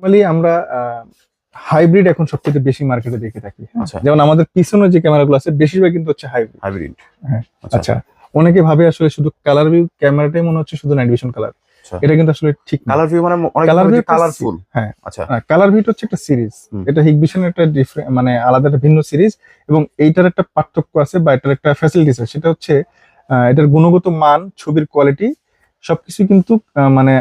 Normally আমরা hybrid এখন সবচেয়ে বেশি মার্কেটে দেখে থাকি। হ্যাঁ? আচ্ছা। যেমন আমাদের পিছনে যে ক্যামেরাগুলো আছে বেশিরভাগ কিন্তু হচ্ছে হাইব্রিড হাইব্রিড হ্যাঁ, আচ্ছা। আচ্ছা। অনেকে ভাবে আসলে শুধু কালার ভিউ ক্যামেরাটাই মনে হচ্ছে শুধু নাইট ভিশন কালার। এটা কিন্তু আসলে ঠিক কালার ভিউ মানে অনেক Color view কালারফুল হ্যাঁ। আচ্ছা। কালার ভিউ হচ্ছে একটা সিরিজ এটা হিগভিশন একটা ডিফারেন্ট মানে আলাদা একটা ভিন্ন সিরিজ এবং এইটার একটা পার্থক্য আছে বা এটার একটা ফ্যাসিলিটিস আছে। সেটা হচ্ছে এটার গুণগত মান ছবির কোয়ালিটি সবকিছু কিন্তু মানে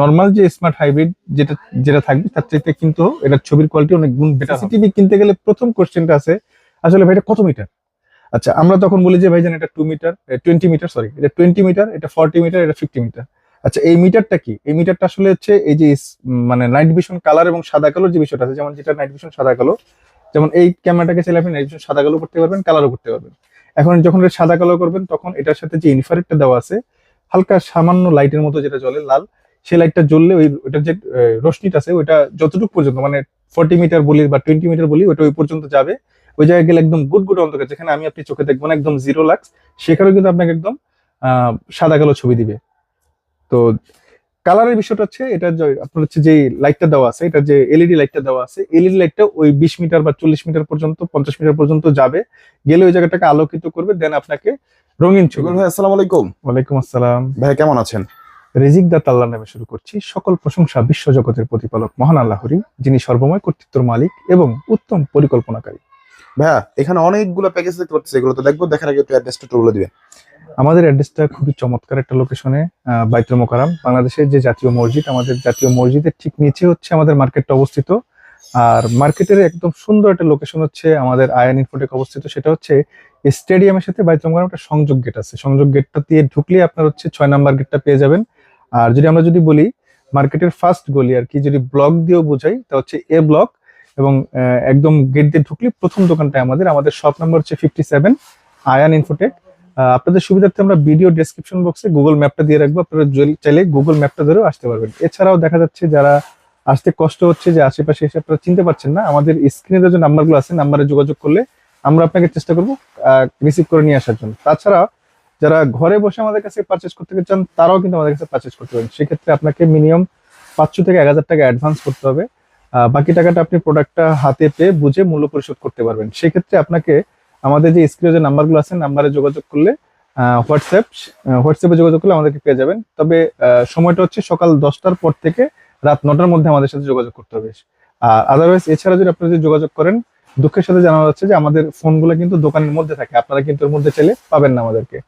নর্মাল যে স্মার্ট হাইব্রিড যেটা যেটা থাকবে, তার চাইতে কিন্তু এটার ছবির কোয়ালিটি অনেক গুণ বেটার সিটিভি কিনতে গেলে প্রথম কোশ্চেনটা আছে, আসলে ভাই এটা কত মিটার আচ্ছা আমরা তখন বলি যে, ভাইজান, এটা two metre twenty metre sorry এটা টোয়েন্টি মিটার এটা ফর্টি মিটার এটা ফিফটি মিটার আচ্ছা এই মিটারটা কি? এই মিটারটা আসলে হচ্ছে এই যে মানে নাইট ভিশন কালার এবং সাদা কালোর যে বিষয়টা আছে, যেমন যেটা নাইট ভিশন সাদা কালো যেমন এই ক্যামেরাটাকে চাইলে আপনি নাইট ভিশন সাদা কালো করতে পারবেন কালারও করতে পারবেন। এখন যখন এটা সাদা কালো করবেন, তখন এটার সাথে যে ইনফ্রারেডটা দেওয়া আছে হালকা সামান্য লাইটের মতো যেটা জ্বলে, লাল, সেই লাইটটা জ্বললে ওই ওটার যে রশ্মিটা আছে, ওইটা যতটুকু পর্যন্ত মানে ফর্টি মিটার বলি বা টোয়েন্টি মিটার বলি ওটা ওই পর্যন্ত যাবে। ওই জায়গায় গেলে একদম গুড গুড অন্ধকার, যেখানে আমি আপনি চোখে দেখব না, একদম জিরো লাক্স সেখানেও কিন্তু আপনাকে একদম সাদা কালো ছবি দিবে। তো কালারের বিষয়টা হচ্ছে, এটা আপনার হচ্ছে যে লাইটটা দেওয়া আছে এটা যে এলইডি লাইটটা দেওয়া আছে এলইডি লাইটটা ওই বিশ মিটার বা চল্লিশ মিটার পর্যন্ত, পঞ্চাশ মিটার পর্যন্ত যাবে। গেলে ওই জায়গাটাকে আলোকিত করবে দেন আপনাকে রঙিন ছবি। সুগল ভাই আসসালামু আলাইকুম। ওয়ালাইকুম আসসালাম। ভাই কেমন আছেন? রিজিক দাত আল্লাহ নামে শুরু করছি। সকল প্রশংসা বিশ্ব জগতের প্রতিপালক মহান আল্লাহরই যিনি সর্বময় কর্তৃত্বর মালিক এবং উত্তম পরিকল্পনাকারী। ভাইয়া এখানে অনেকগুলো প্যাকেজ দেখতে পাচ্ছি এগুলো তো দেখব দেখার আগে একটু অ্যাড্রেসটা একটু বলে দিবেন। আমাদের অ্যাড্রেসটা খুবই চমৎকার একটা লোকেশনে বাইতুল মোকারাম বাংলাদেশের যে জাতীয় মসজিদ আমাদের জাতীয় মসজিদের ঠিক নিচে হচ্ছে আমাদের মার্কেটটা অবস্থিত। আর মার্কেটের একদম সুন্দর একটা লোকেশন হচ্ছে আমাদের আয়ান ইনফোটেক অবস্থিত সেটা হচ্ছে স্টেডিয়ামের সাথে বাইতুল একটা সংযোগ গেট আছে। সংযোগ গেটটা দিয়ে ঢুকলে আপনার হচ্ছে ছয় নাম্বার গেটটা পেয়ে যাবেন। আর যদি আমরা যদি বলি মার্কেটের ফার্স্ট গলি আর কি, যদি ব্লক দিয়েও বোঝাই, তা হচ্ছে এ ব্লক এবং একদম গেট দিয়ে ঢুকলে প্রথম দোকানটা আমাদের। আমাদের শপ নাম্বার হচ্ছে ফিফটি সেভেন আয়ান ইনফোটেক আপনাদের সুবিধার্থে আমরা ভিডিও ডেসক্রিপশন বক্সে গুগল ম্যাপটা দিয়ে রাখব। আপনারা চাইলে গুগল ম্যাপটা ধরেও আসতে পারবেন। এছাড়াও দেখা যাচ্ছে যারা আসতে কষ্ট হচ্ছে যে আশেপাশে এসে আপনারা চিনতে পারছেন না, আমাদের স্ক্রিনে যে নাম্বারগুলো আছে নাম্বারে যোগাযোগ করলে আমরা আপনাকে চেষ্টা করব রিসিভ করে নিয়ে আসার জন্য। তাছাড়া যারা ঘরে বসে আমাদের কাছে পারচেস করতে চান, তারাও কিন্তু আমাদের কাছে পারচেস করতে পারেন। সেক্ষেত্রে আপনাকে মিনিমাম পাঁচশো থেকে এক হাজার টাকা অ্যাডভান্স করতে হবে। বাকি টাকাটা আপনি প্রোডাক্টটা হাতে পেয়ে বুঝে মূল্য পরিশোধ করতে পারবেন। সেক্ষেত্রে আপনাকে আমাদের যে স্ক্রিনে যে নাম্বারগুলো আছে নাম্বারে যোগাযোগ করলে হোয়াটসঅ্যাপ হোয়াটসঅ্যাপে যোগাযোগ করলে আমাদেরকে পেয়ে যাবেন। তবে সময়টা হচ্ছে সকাল দশটার পর থেকে রাত নটার মধ্যে আমাদের সাথে যোগাযোগ করতে হবে। আর আদারওয়াইজ এছাড়া যদি আপনারা যদি যোগাযোগ করেন দুঃখের সাথে জানা যাচ্ছে যে আমাদের ফোনগুলো কিন্তু দোকানের মধ্যে থাকে। আপনারা কিন্তু এর মধ্যে চাইলে পাবেন না আমাদেরকে।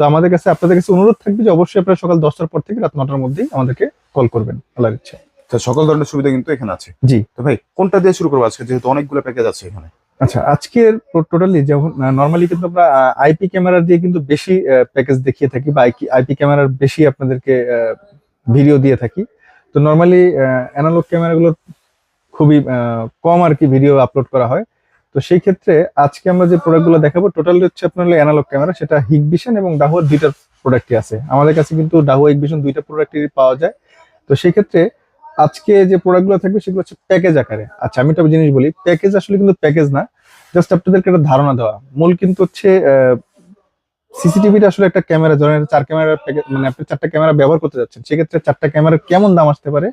তো আমাদের কাছে আপনাদের কাছে অনুরোধ থাকবে যে অবশ্যই আপনারা সকাল দশটার পর থেকে রাত নটার মধ্যেই আমাদেরকে কল করবেন। আল্লাহর ইচ্ছা তো সকল ধরনের সুবিধা কিন্তু এখানে আছে। জি। তো ভাই কোনটা দিয়ে শুরু করব? আজকে যেহেতু অনেকগুলো প্যাকেজ আছে এখানে। আচ্ছা আজকের টোটালি যখন নর্মালি কিন্তু আমরা আইপি ক্যামেরা দিয়ে কিন্তু বেশি প্যাকেজ দেখিয়ে থাকি বা আইপি ক্যামেরার বেশি আপনাদেরকে ভিডিও দিয়ে থাকি। তো নর্মালি অ্যানালগ ক্যামেরাগুলো খুবই কম আর কি ভিডিও আপলোড করা হয়। তো সেই ক্ষেত্রে আজকে আমরা যে প্রোডাক্টগুলো দেখাবো টোটালি হচ্ছে আপনার অ্যানালগ ক্যামেরা সেটা হিগভিশন এবং ডাহুয়ার দুইটার প্রোডাক্টই আছে। আমাদের কাছে কিন্তু ডাহুয়া হিগভিশন দুইটা প্রোডাক্টই পাওয়া যায়। তো সেই ক্ষেত্রে আজকে যে প্রোডাক্টগুলো থাকবে, সেগুলো হচ্ছে প্যাকেজ আকারে। আচ্ছা আমি একটা জিনিস বলি প্যাকেজ আসলে কিন্তু প্যাকেজ না জাস্ট আপনাদেরকে একটা ধারণা দেওয়া। মূল কিন্তু হচ্ছে সিসিটিভিটা আসলে একটা ক্যামেরা ধরেন চার ক্যামেরার মানে আপনি চারটা ক্যামেরা ব্যবহার করতে যাচ্ছেন, সেক্ষেত্রে চারটা ক্যামেরার কেমন দাম আসতে পারে,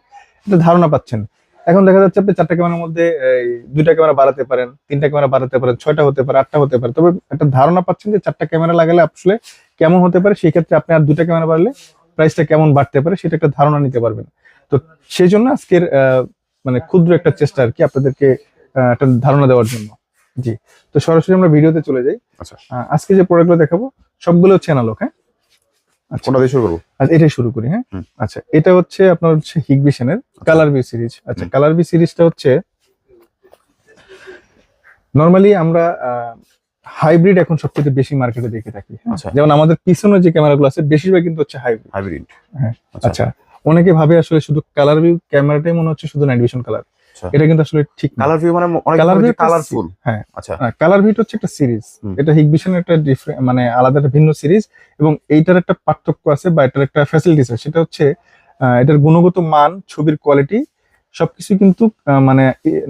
এটা ধারণা পাচ্ছেন। এখন দেখা যাচ্ছে আপনি চারটা ক্যামেরার মধ্যে এই, দুইটা ক্যামেরা বাড়াতে পারেন তিনটা ক্যামেরা বাড়াতে পারেন ছয়টা হতে পারে আটটা হতে পারে। তবে একটা ধারণা পাচ্ছেন যে চারটা ক্যামেরা লাগালে আসলে কেমন হতে পারে সেই ক্ষেত্রে আপনি আর দুটা ক্যামেরা বাড়লে প্রাইসটা কেমন বাড়তে পারে সেটা একটা ধারণা নিতে পারবেন। তো সেই জন্য আজকের আহ, মানে ক্ষুদ্র একটা চেষ্টা আর কি আপনাদেরকে একটা ধারণা দেওয়ার জন্য। জি তো সরাসরি আমরা ভিডিওতে চলে যাই। আচ্ছা। আজকে যে প্রোডাক্টগুলো দেখাবো সবগুলো হচ্ছে অ্যানালগ হ্যাঁ? কোনটা দিয়ে শুরু করব? আচ্ছা এটাই শুরু করি হ্যাঁ? আচ্ছা এটা হচ্ছে আপনার হচ্ছে হিগভিশনের কালার বি সিরিজ। আচ্ছা কালার বি সিরিজটা হচ্ছে নর্মালি আমরা হাইব্রিড এখন সবচেয়ে বেশি মার্কেটে দেখে থাকি হ্যাঁ? আচ্ছা। যেমন আমাদের পিছনে যে ক্যামেরাগুলো আছে বেশিরভাগ কিন্তু হচ্ছে হাইব্রিড। হাইব্রিড। হ্যাঁ, আচ্ছা। আচ্ছা। অনেকে ভাবে আসলে শুধু কালার ভিউ ক্যামেরাটাই মনে হচ্ছে শুধু নাইট ভিশন কালার। আচ্ছা। এটা কিন্তু আসলে ঠিক কালার ভিউ মানে অনেক view কালারফুল হ্যাঁ। আচ্ছা। কালার ভিউ হচ্ছে একটা সিরিজ এটা হিগভিশনের একটা মানে আলাদা একটা ভিন্ন সিরিজ এবং এইটার একটা পার্থক্য আছে বা এটার একটা ফ্যাসিলিটিস আছে। সেটা হচ্ছে এটার গুণগত মান ছবির কোয়ালিটি সবকিছু কিন্তু মানে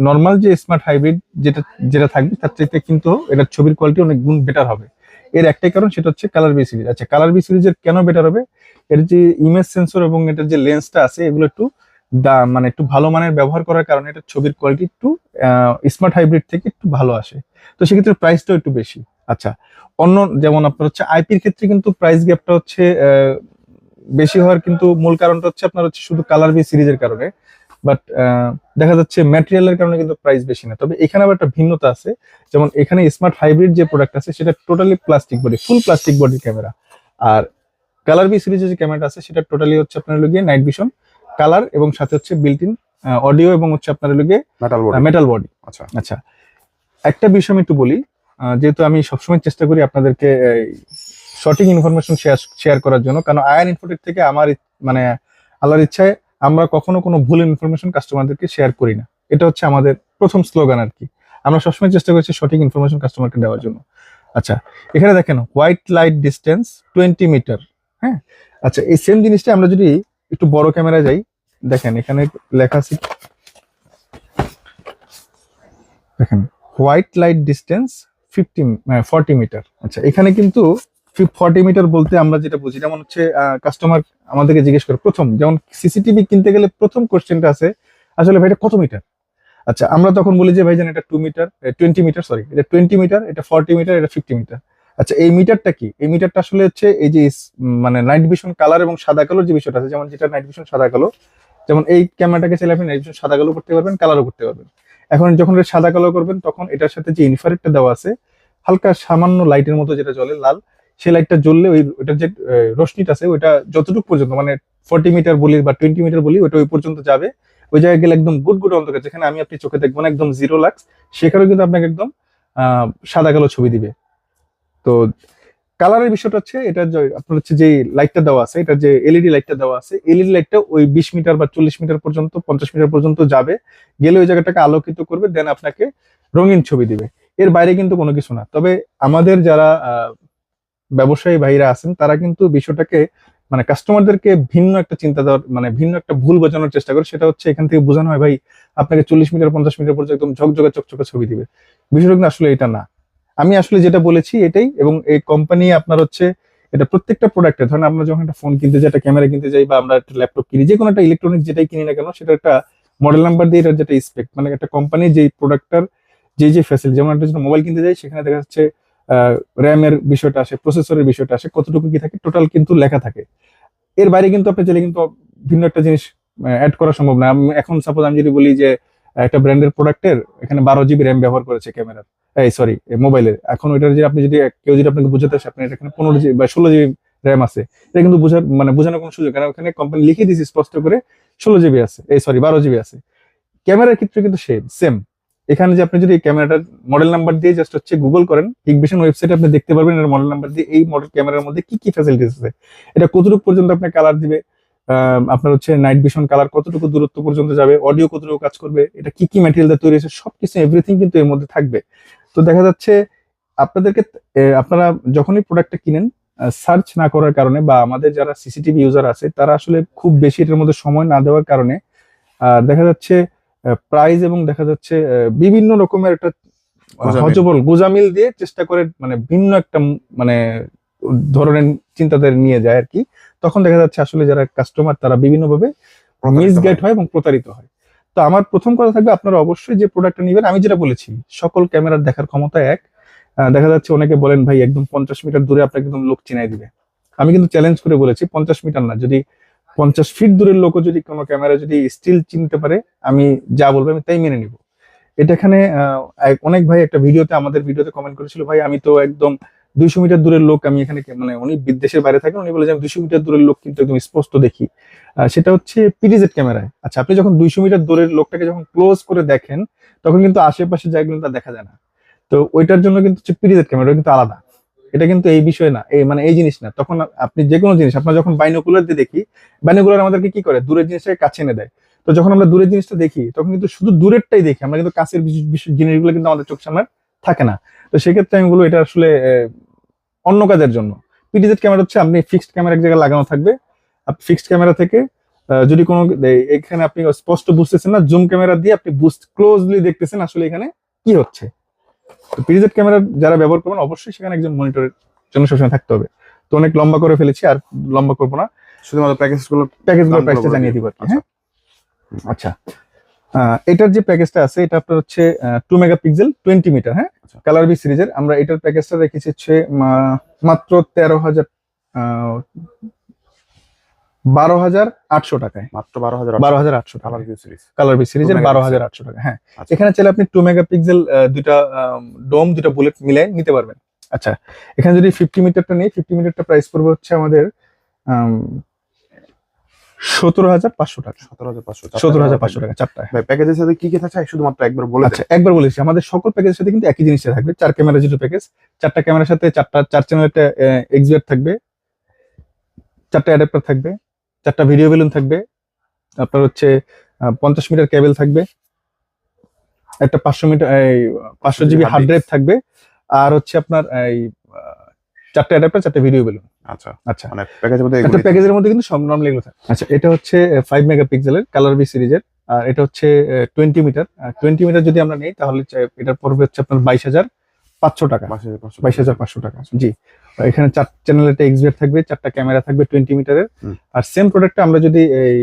নর্মাল যে স্মার্ট হাইব্রিড যেটা যেটা থাকবে তার চাইতে কিন্তু এটার ছবির কোয়ালিটি অনেক গুণ বেটার হবে। এর একটাই কারণ সেটা হচ্ছে কালার বি সিরিজ আচ্ছা কালার বি সিরিজের কেন বেটার হবে? এর যে ইমেজ সেন্সর এবং এটার যে লেন্সটা আছে এগুলো একটু দাম মানে একটু ভালো মানের ব্যবহার করার কারণে এটা ছবির কোয়ালিটি একটু স্মার্ট হাইব্রিড থেকে একটু ভালো আসে। তো সেক্ষেত্রে প্রাইসটাও একটু বেশি। আচ্ছা অন্য যেমন আপনার হচ্ছে আইপির ক্ষেত্রে কিন্তু প্রাইস গ্যাপটা হচ্ছে বেশি হওয়ার কিন্তু মূল কারণটা হচ্ছে আপনার হচ্ছে শুধু কালার বি সিরিজের কারণে। বাট দেখা যাচ্ছে ম্যাটেরিয়ালের কারণে কিন্তু প্রাইস বেশি না। তবে এখানে আবার একটা ভিন্নতা আছে। যেমন এখানে স্মার্ট হাইব্রিড যে প্রোডাক্ট আছে, সেটা totally plastic body full plastic বডির ক্যামেরা আর কালার বি সিরিজের যে ক্যামেরাটা আছে, সেটা টোটালি হচ্ছে আপনার লগে নাইট ভিশন কালার এবং সাথে হচ্ছে বিল্ট ইন অডিও এবং হচ্ছে আপনার লগে মেটাল বডি আচ্ছা। আচ্ছা। একটা বিষয় আমি একটু বলি যেহেতু আমি সবসময় চেষ্টা করি আপনাদেরকে সঠিক ইনফরমেশন শেয়ার করার জন্য কারণ আয়ান ইনফোটেক থেকে আমার মানে আল্লাহর ইচ্ছায় আমরা কখনো কোনো ভুল ইনফরমেশন কাস্টমারদেরকে শেয়ার করি না। এটা হচ্ছে আমাদের প্রথম স্লোগান আর কি আমরা সবসময় চেষ্টা করছি সঠিক ইনফরমেশন কাস্টমারকে দেওয়ার জন্য। আচ্ছা এখানে দেখেন white light distance twenty metre হ্যাঁ? আচ্ছা এই সেম জিনিসটা আমরা যদি একটু বড় ক্যামেরা যাই দেখেন, এখানে লেখা আছে দেখেন white light distance fifty forty metre আচ্ছা এখানে কিন্তু ফর্টি মিটার বলতে আমরা যেটা বুঝি, যেমন হচ্ছে কাস্টমার আমাদেরকে জিজ্ঞেস করে, প্রথম, যেমন সিসিটিভি কিনতে গেলে প্রথম কোশ্চেনটা আছে, আসলে ভাই এটা কত মিটার আচ্ছা আমরা তখন বলি যে, ভাই ভাইজান এটা two metre twenty metre sorry এটা টোয়েন্টি মিটার এটা ফর্টি মিটার এটা ফিফটি মিটার আচ্ছা এই মিটারটা কি? এই মিটারটা আসলে হচ্ছে এই যে মানে নাইট ভিশন কালার এবং সাদা কালোর যে বিষয়টা আছে, যেমন যেটা নাইট ভিশন সাদা কালো যেমন এই ক্যামেরাটাকে চাইলে আপনি নাইট সাদা কালো করতে পারবেন, কালারও করতে পারবেন। এখন যখন সাদা কালো করবেন, তখন এটার সাথে যে ইনফ্রারেডটা দেওয়া আছে, হালকা সামান্য লাইটের মতো যেটা জ্বলে, লাল, সেই লাইটটা জ্বললে ওই ওটার যে রশ্মিটা আছে, ওইটা যতটুকু পর্যন্ত মানে ফর্টি মিটার বলি বা টোয়েন্টি মিটার বলি, ওইটা ওই পর্যন্ত যাবে। ওই জায়গায় গেলে একদম গুড গুড অন্ধকার, যেখানে আমি আপনি চোখে দেখব না, একদম জিরো লাক্স সেখানেও কিন্তু আপনাকে একদম সাদা কালো ছবি দিবে। তো কালারের বিষয়টা হচ্ছে, এটা আপনার হচ্ছে যে লাইটটা দেওয়া আছে এটা যে এলইডি লাইটটা দেওয়া আছে এলইডি লাইটটা ওই বিশ মিটার বা চল্লিশ মিটার পর্যন্ত, পঞ্চাশ মিটার পর্যন্ত যাবে। গেলে ওই জায়গাটাকে আলোকিত করবে দেন আপনাকে রঙিন ছবি দিবে। এর বাইরে কিন্তু কোনো কিছু না। তবে আমাদের যারা ব্যবসায়ী ভাইরা আছেন, তারা কিন্তু বিষয়টাকে মানে কাস্টমারদেরকে ভিন্ন একটা চিন্তা দেওয়ার মানে ভিন্ন একটা ভুল বোঝানোর চেষ্টা করে, সেটা হচ্ছে এখান থেকে বোঝানো হয়, ভাই, আপনাকে চল্লিশ মিটার পঞ্চাশ মিটার পর্যন্ত একদম ঝকঝকে, চকচকে ছবি দিবে। বিষয়টা কিন্তু আসলে এটা না। আমি আসলে যেটা বলেছি এটাই, এবং এই কোম্পানি আপনার হচ্ছে এটা প্রত্যেকটা প্রোডাক্টে ধরেন আমরা যখন একটা ফোন কিনতে যাই, একটা ক্যামেরা কিনতে যাই, বা আমরা একটা ল্যাপটপ কিনি যে কোনো একটা ইলেকট্রনিক যেটাই কিনি না কেন সেটা একটা মডেল নাম্বার দিয়ে এটার যেটা স্পেক মানে একটা কোম্পানি যে প্রোডাক্টটার যে যে ফ্যাসিলিটি যেমন একটা যদি মোবাইল কিনতে যাই, সেখানে দেখা যাচ্ছে র্যামের বিষয়টা আসে প্রসেসরের বিষয়টা আসে, কতটুকু কি থাকে টোটাল কিন্তু লেখা থাকে। এর বাইরে কিন্তু আপনি চাইলে কিন্তু ভিন্ন একটা জিনিস অ্যাড করা সম্ভব না। এখন সাপোজ আমি যদি বলি যে, একটা ব্র্যান্ডের প্রোডাক্টের এখানে বারো জিবি র্যাম ব্যবহার করেছে ক্যামেরার এই সরি মোবাইলের এখন ওইটার যে আপনি যদি কেউ যদি আপনাকে বুঝাতে আসে আপনি এখানে পনেরো জিবি বা ষোলো জিবি র্যাম আছে। এটা কিন্তু বোঝা মানে বোঝানোর কোনো সুযোগ কারণ ওখানে কোম্পানি লিখে দিয়েছে স্পষ্ট করে ষোলো জিবি আছে। এই সরি বারো জিবি আছে। ক্যামেরার ক্ষেত্রে কিন্তু সেম সেম এখানে যে আপনি যদি ক্যামেরাটার মডেল নাম্বার দিয়ে জাস্ট হচ্ছে গুগল করেন ইগবিশন ওয়েবসাইটে আপনি দেখতে পারবেন এর মডেল নাম্বার দিয়ে এই মডেল ক্যামেরার মধ্যে কি কি ফ্যাসিলিটিস আছে। এটা কতটুকু পর্যন্ত আপনি কালার দিবে আপনার হচ্ছে নাইট ভিশন কালার কতটুকু দূরত্ব পর্যন্ত যাবে অডিও কতটুকু কাজ করবে, এটা কি কি ম্যাটেরিয়াল দিয়ে তৈরি হয়েছে, সবকিছু এভরিথিং কিন্তু এর মধ্যে থাকবে। তো দেখা যাচ্ছে আপনাদেরকে আপনারা যখনই প্রোডাক্টটা কিনেন সার্চ না করার কারণে বা আমাদের যারা সিসিটিভি ইউজার আছে তারা আসলে খুব বেশি এটার মধ্যে সময় না দেওয়ার কারণে দেখা যাচ্ছে প্রাইস এবং দেখা যাচ্ছে বিভিন্ন রকমের একটা গোঁজামিল। হজবল গোজামিল দিয়ে চেষ্টা করে মানে ভিন্ন একটা মানে ধরনের চিন্তাদের নিয়ে যায় আর কি। তখন দেখা যাচ্ছে আসলে যারা কাস্টমার তারা বিভিন্নভাবে মিসগাইড হয় এবং প্রতারিত হয়। তো আমার প্রথম কথা থাকবে, আপনারা অবশ্যই যে প্রোডাক্টটা নেবেন, আমি যেটা বলেছি, সকল ক্যামেরার দেখার ক্ষমতা এক। দেখা যাচ্ছে অনেকে বলেন, ভাই, একদম পঞ্চাশ মিটার দূরে আপনাকে একদম লোক চিনাই দিবে। আমি কিন্তু চ্যালেঞ্জ করে বলেছি, পঞ্চাশ মিটার না, যদি পঞ্চাশ ফিট দূরের লোকও যদি কোনো ক্যামেরা যদি স্টিল চিনতে পারে, আমি যা বলব, আমি তাই মেনে নিব। এটা এখানে অনেক ভাই একটা ভিডিওতে, আমাদের ভিডিওতে কমেন্ট করেছিল, ভাই, আমি তো একদম দুইশো মিটার দূরের লোক আমি এখানে মানে উনি বিদেশের বাইরে থাকেন, উনি বলে যে আমি দুইশো মিটার দূরের লোক কিন্তু একদম স্পষ্ট দেখি। সেটা হচ্ছে পিডিজেড ক্যামেরায়। আচ্ছা আপনি যখন দুইশো মিটার দূরের লোকটাকে যখন ক্লোজ করে দেখেন, তখন কিন্তু আশেপাশে জায়গাগুলো তার দেখা যায় না। তো ওইটার জন্য কিন্তু হচ্ছে পিডিজেড ক্যামেরা কিন্তু আলাদা। এটা কিন্তু এই বিষয় না, এই মানে এই জিনিস না। তখন আপনি যে কোনো জিনিস আপনার যখন বাইনোকুলার দিয়ে দেখি, বাইনোকুলার আমাদেরকে কি করে? দূরের জিনিসটাকে কাছে এনে দেয়। তো যখন আমরা দূরের জিনিসটা দেখি, তখন কিন্তু শুধু দূরেরটাই দেখি, আমরা কিন্তু কাছের জিনিসগুলো কিন্তু আমাদের চোখ সামনে থাকে না। তো সেক্ষেত্রে আমি বলব এটা আসলে অন্য কাজের জন্য পিডিজেড ক্যামেরা হচ্ছে আপনি ফিক্সড ক্যামেরা এক জায়গায় লাগানো থাকবে ফিক্সড ক্যামেরা থেকে যদি কোনো এখানে আপনি স্পষ্ট বুঝতেছেন না জুম ক্যামেরা দিয়ে আপনি বুঝ ক্লোজলি দেখতেছেন আসলে এখানে কি হচ্ছে তো পিডিজেড ক্যামেরা যারা ব্যবহার করবেন অবশ্যই সেখানে একজন মনিটরের জন্য সবসময় থাকতে হবে তো অনেক লম্বা করে ফেলেছি আর লম্বা করব না শুধুমাত্র প্যাকেজগুলো প্যাকেজগুলোর দামগুলো প্রাইসটা জানিয়ে। দিব। হ্যাঁ আচ্ছা আহ, এটার যে প্যাকেজটা আছে এটা আপনার হচ্ছে টু মেগাপিক্সেল টোয়েন্টি মিটার হ্যাঁ। কালার বি সিরিজের আমরা এটার প্যাকেজটা রেখেছি হচ্ছে মাত্র তেরো হাজার বারো হাজার আটশো টাকায়। মাত্র বারো হাজার বারো হাজার আটশো colour view series colour B সিরিজের। বারো হাজার আটশো টাকা হ্যাঁ। আচ্ছা। এখানে চাইলে আপনি টু মেগাপিক্সেল দুইটা ডোম দুটা বুলেট মিলে নিতে পারবেন। আচ্ছা এখানে যদি ফিফটি মিটারটা নেই ফিফটি মিটারটা প্রাইস পড়বে হচ্ছে আমাদের সতেরো হাজার পাঁচশো টাকা। সতেরো হাজার পাঁচশো সতেরো হাজার পাঁচশো টাকা চারটা ভাই প্যাকেজের সাথে কি কি থাকছে? শুধুমাত্র একবার বলে আচ্ছা একবার বলেছি আমাদের সকল প্যাকেজের সাথে কিন্তু একই জিনিসটা থাকবে চার ক্যামেরা যেটা প্যাকেজ চারটা ক্যামেরার সাথে চারটা চার চ্যানেল একটা থাকবে চারটা অ্যাডাপ্টার থাকবে চারটা ভিডিও বেলুন থাকবে আপনার হচ্ছে পঞ্চাশ মিটার কেবল থাকবে একটা পাঁচশো মিটার এই পাঁচশো জিবি হার্ড ড্রাইভ থাকবে আর হচ্ছে আপনার এই চারটা অ্যাডাপ্টার চারটা ভিডিও বেলুন আচ্ছা আচ্ছা। মানে প্যাকেজের মধ্যে একটা প্যাকেজের মধ্যে কিন্তু সব নর্মাল এগুলো থাকে। আচ্ছা এটা হচ্ছে ফাইভ মেগাপিক্সেলের কালার বি সিরিজের আর এটা হচ্ছে টোয়েন্টি মিটার টোয়েন্টি মিটার যদি আমরা নেই তাহলে এটার পড়বে হচ্ছে আপনার বাইশ হাজার পাঁচশো টাকা। বাইশ হাজার পাঁচশো বাইশ হাজার পাঁচশো টাকা জি। এখানে চার চ্যানেলের একটা এক্সবিআর থাকবে চারটা ক্যামেরা থাকবে টোয়েন্টি মিটারের আর সেম প্রোডাক্টটা আমরা যদি এই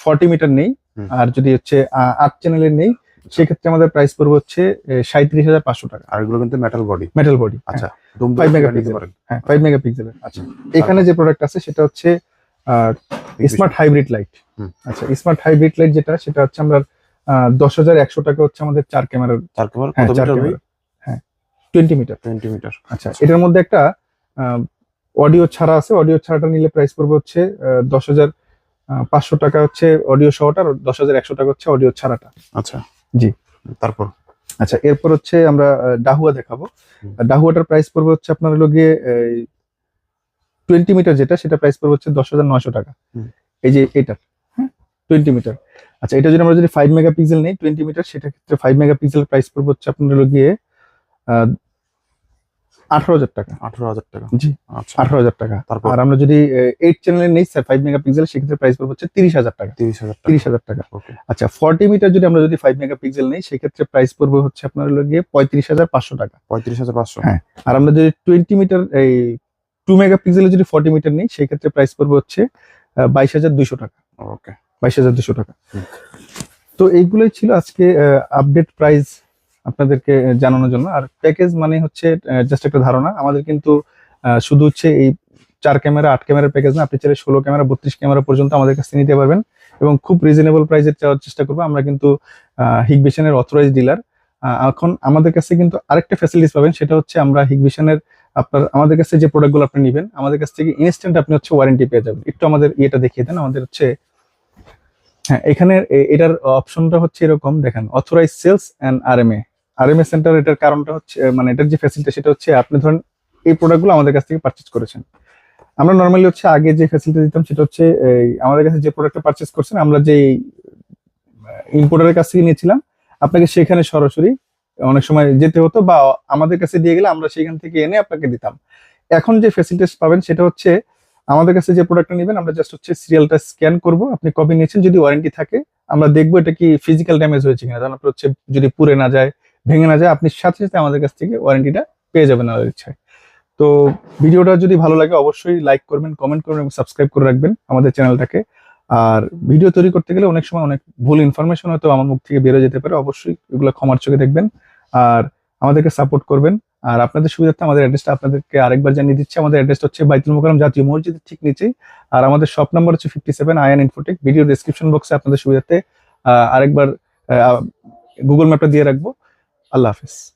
ফর্টি মিটার নেই আর যদি হচ্ছে আট চ্যানেলের নেই সেক্ষেত্রে আমাদের প্রাইস পড়বে হচ্ছে সাঁত্রিশ হাজার পাঁচশো টাকা। আর এগুলো কিন্তু মেটাল বডি মেটাল বডি আচ্ছা। নিতে পারেন। হ্যাঁ ফাইভ মেগাপিক্সেলের আচ্ছা। এখানে যে প্রোডাক্ট আছে সেটা হচ্ছে স্মার্ট হাইব্রিড লাইট আচ্ছা স্মার্ট হাইব্রিড লাইট যেটা সেটা হচ্ছে আমরা দশ হাজার একশো টাকা হচ্ছে আমাদের চার ক্যামেরার চার ক্যামেরা হ্যাঁ চার ক্যামেরা হ্যাঁ টোয়েন্টি মিটার টোয়েন্টি মিটার আচ্ছা এটার মধ্যে একটা অডিও ছাড়া আছে। অডিও ছাড়াটা নিলে প্রাইস পড়বে হচ্ছে দশ হাজার পাঁচশো টাকা হচ্ছে অডিও সহটা আর দশ হাজার একশো টাকা হচ্ছে অডিও ছাড়াটা। আচ্ছা। জি। তারপর? আচ্ছা এরপর হচ্ছে আমরা ডাহুয়া দেখাবো। ডাহুয়াটার প্রাইস পড়বে হচ্ছে আপনার হলো গিয়ে টোয়েন্টি মিটার যেটা সেটা প্রাইস পড়বে হচ্ছে দশ হাজার নয়শো টাকা। এই যে এটা হ্যাঁ টোয়েন্টি মিটার আচ্ছা এটা যদি আমরা যদি ফাইভ মেগাপিক্সেল নেই টোয়েন্টি মিটার সেটা ক্ষেত্রে ফাইভ মেগাপিক্সেল প্রাইস পড়বে হচ্ছে আপনার হলো গিয়ে আঠারো হাজার টাকা। আঠারো হাজার টাকা। জি আচ্ছা। আঠারো হাজার টাকা। তারপর? আর আমরা যদি এইট চ্যানেলের নেই স্যার ফাইভ মেগাপিক্সেল সেক্ষেত্রে প্রাইস পড়বে হচ্ছে তিরিশ হাজার টাকা। তিরিশ হাজার তিরিশ হাজার টাকা। আচ্ছা ফর্টি মিটার যদি আমরা যদি ফাইভ মেগাপিক্সেল নেই সেক্ষেত্রে প্রাইস পড়বে হচ্ছে আপনার গিয়ে পঁয়ত্রিশ হাজার পাঁচশো টাকা। পঁয়ত্রিশ হাজার পাঁচশো। হ্যাঁ। আর আমরা যদি টোয়েন্টি মিটার এই টু মেগাপিক্সেলের যদি ফর্টি মিটার নেই সেই ক্ষেত্রে প্রাইস পড়বে হচ্ছে বাইশ হাজার দুইশো টাকা। ওকে বাইশ হাজার দুশো টাকা। তো এইগুলোই ছিল আজকে আপডেট প্রাইস আপনাদেরকে জানানোর জন্য। আর প্যাকেজ মানে হচ্ছে জাস্ট একটা ধারণা। আমাদের কিন্তু শুধু হচ্ছে এই চার ক্যামেরা, আট ক্যামেরার প্যাকেজ না, আপনি চাইলে ষোলো ক্যামেরা, বত্রিশ ক্যামেরা পর্যন্ত আমাদের কাছে নিতে পারবেন। এবং খুব রিজনেবল প্রাইসে চাওয়ার চেষ্টা করব। আমরা কিন্তু হিগবিশনের অথরাইজ ডিলার এখন আমাদের কাছে কিন্তু আরেকটা ফ্যাসিলিটিস পাবেন। সেটা হচ্ছে আমরা হিগবিশনের আপনার, আমাদের কাছে যে প্রোডাক্টগুলো আপনি নেবেন, আমাদের কাছ থেকে ইনস্ট্যান্ট আপনি হচ্ছে ওয়ারেন্টি পেয়ে যাবেন। একটু আমাদের ইয়েটা দেখিয়ে দেন। আমাদের হচ্ছে হ্যাঁ এখানে এটার অপশনটা হচ্ছে এরকম। দেখেন authorise sales and R M A R M A centre এটার কারণটা হচ্ছে মানে এটার যে ফ্যাসিলিটি সেটা হচ্ছে আপনি ধরেন এই প্রোডাক্টগুলো আমাদের কাছ থেকে পারচেজ করেছেন। আমরা নর্মালি হচ্ছে আগে যে ফ্যাসিলিটি দিতাম, সেটা হচ্ছে আমাদের কাছে যে প্রোডাক্টটা পারচেজ করছেন, আমরা যে ইম্পোর্টারের কাছ থেকে নিয়েছিলাম, আপনাকে সেখানে সরাসরি অনেক সময় যেতে হতো বা আমাদের কাছে দিয়ে গেলে আমরা সেখান থেকে এনে আপনাকে দিতাম। এখন যে ফ্যাসিলিটিস পাবেন, সেটা হচ্ছে আমাদের কাছে যে প্রোডাক্টটা নেবেন, আমরা জাস্ট হচ্ছে সিরিয়ালটা স্ক্যান করব, আপনি কপি নিয়েছেন, যদি ওয়ারেন্টি থাকে, আমরা দেখব এটা কি ফিজিক্যাল ড্যামেজ হয়েছে কিনা। আপনার হচ্ছে যদি পুড়ে না যায় ভেঙে না যায়, আপনি সাথে সাথে আমাদের কাছ থেকে ওয়ারেন্টিটা পেয়ে যাবেন আমাদের ইচ্ছায়। তো ভিডিওটা যদি ভালো লাগে, অবশ্যই লাইক করবেন কমেন্ট করবেন এবং সাবস্ক্রাইব করে রাখবেন আমাদের চ্যানেলটাকে আর ভিডিও তৈরি করতে গেলে অনেক সময় অনেক ভুল ইনফরমেশন হয়তো আমার মুখ থেকে বেরো যেতে পারে, অবশ্যই এগুলো ক্ষমার চোখে দেখবেন। আর আমাদেরকে সাপোর্ট করবেন। আর আপনাদের সুবিধার্থে আমাদের অ্যাড্রেসটা আপনাদেরকে আরেকবার জানিয়ে দিচ্ছি, আমাদের অ্যাড্রেসটা হচ্ছে বাইতুল মোকারম জাতীয় মসজিদের ঠিক নিচেই। আর আমাদের শপ নাম্বার হচ্ছে fifty seven Ayaan Infotech video description বক্সে আপনাদের সুবিধার্থে আরেকবার গুগল ম্যাপটা দিয়ে রাখব। আল্লাহ হাফিজ।